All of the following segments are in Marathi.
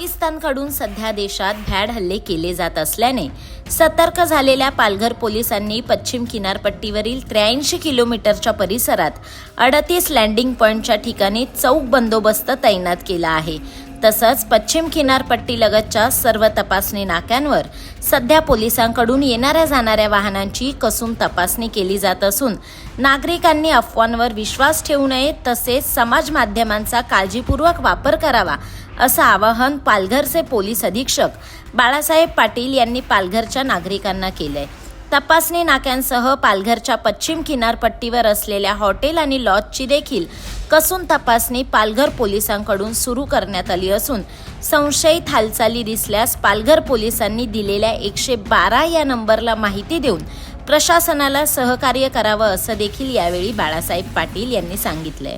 पाकिस्तानकडून सध्या देशात भ्याड हल्ले केले जात असल्याने सतर्क झालेल्या पालघर पोलिसांनी पश्चिम किनारपट्टीवरील त्र्याऐंशी किलोमीटरच्या परिसरात अडतीस लँडिंग पॉईंटच्या ठिकाणी चौक बंदोबस्त तैनात केला आहे. तसंच पश्चिम किनारपट्टीलगतच्या सर्व तपासणी नाक्यांवर सध्या पोलिसांकडून येणाऱ्या जाणाऱ्या वाहनांची कसून तपासणी केली जात असून नागरिकांनी अफवांवर विश्वास ठेवू नये तसेच समाज माध्यमांचा काळजीपूर्वक वापर करावा असं आवाहन पालघरचे पोलीस अधीक्षक बाळासाहेब पाटील यांनी पालघरच्या नागरिकांना केलंय. तपासणी नाक्यांसह पालघरच्या पश्चिम किनारपट्टीवर असलेल्या हॉटेल आणि लॉजची देखील कसून तपासणी पालघर पोलिसांकडून सुरू करण्यात आली असून संशयित हालचाली दिसल्यास पालघर पोलिसांनी दिलेल्या एकशे बारा या नंबरला माहिती देऊन प्रशासनाला सहकार्य करावं असं देखील यावेळी बाळासाहेब पाटील यांनी सांगितलंय.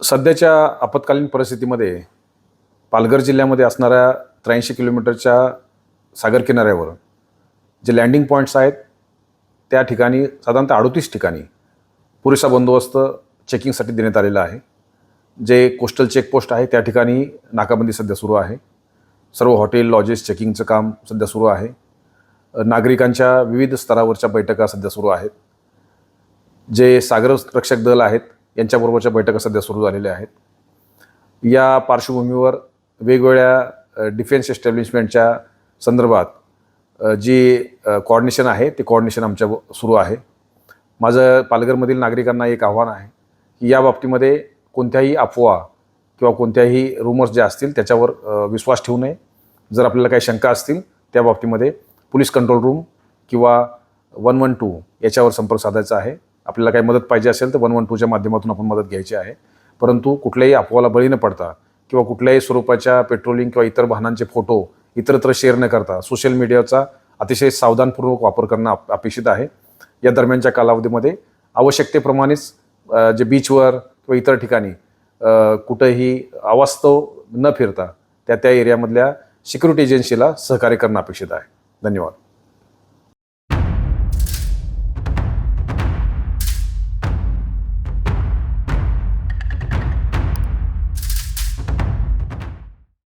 सध्याच्या आपत्कालीन परिस्थितीमध्ये पालघर जिल्ह्यामध्ये असणाऱ्या त्र्याऐंशी किलोमीटरच्या सागर किनाऱ्यावर जे लँडिंग पॉईंट्स आहेत त्या ठिकाणी साधारणतः अडोतीस ठिकाणी पुरेसा बंदोबस्त चेकिंगसाठी देण्यात आलेलं आहे. जे कोस्टल चेकपोस्ट आहे त्या ठिकाणी नाकाबंदी सध्या सुरू आहे. सर्व हॉटेल लॉजेस चेकिंगचं काम सध्या सुरू आहे. नागरिकांच्या विविध स्तरावरच्या बैठका सध्या सुरू आहेत. जे सागर रक्षक दल आहेत यांच्याबरोबरच्या बैठका सध्या सुरू झालेल्या आहेत. या पार्श्वभूमीवर वेगवेगळ्या डिफेन्स एस्टॅब्लिशमेंटच्या संदर्भात जी कॉर्डिनेशन आहे ते कॉर्डिनेशन आमच्या सुरू आहे. माझं पालघरमधील नागरिकांना एक आव्हान आहे. की या बाबतीमध्ये कोणत्याही अफवा किंवा कोणत्याही रुमर्स ज्या असतील त्याच्यावर विश्वास ठेवू नये. जर आपल्याला काही शंका असतील त्या बाबतीमध्ये पोलीस कंट्रोल रूम किंवा वन वन टू याच्यावर संपर्क साधायचा आहे. आपल्याला काही मदत पाहिजे असेल तर वन वन टूच्या माध्यमातून आपण मदत घ्यायची आहे. परंतु कुठल्याही अफवाला बळी न पडता किंवा कुठल्याही स्वरूपाच्या पेट्रोलिंग किंवा इतर वाहनांचे फोटो इतरत्र शेअर न करता सोशल मीडियाचा अतिशय सावधानपूर्वक वापर करणं अप- अपेक्षित आहे. या दरम्यानच्या कालावधीमध्ये आवश्यकतेप्रमाणेच जे बीचवर किंवा इतर ठिकाणी कुठंही अवास्तव न फिरता त्या त्या एरियामधल्या सिक्युरिटी एजन्सीला सहकार्य करणं अपेक्षित आहे. धन्यवाद.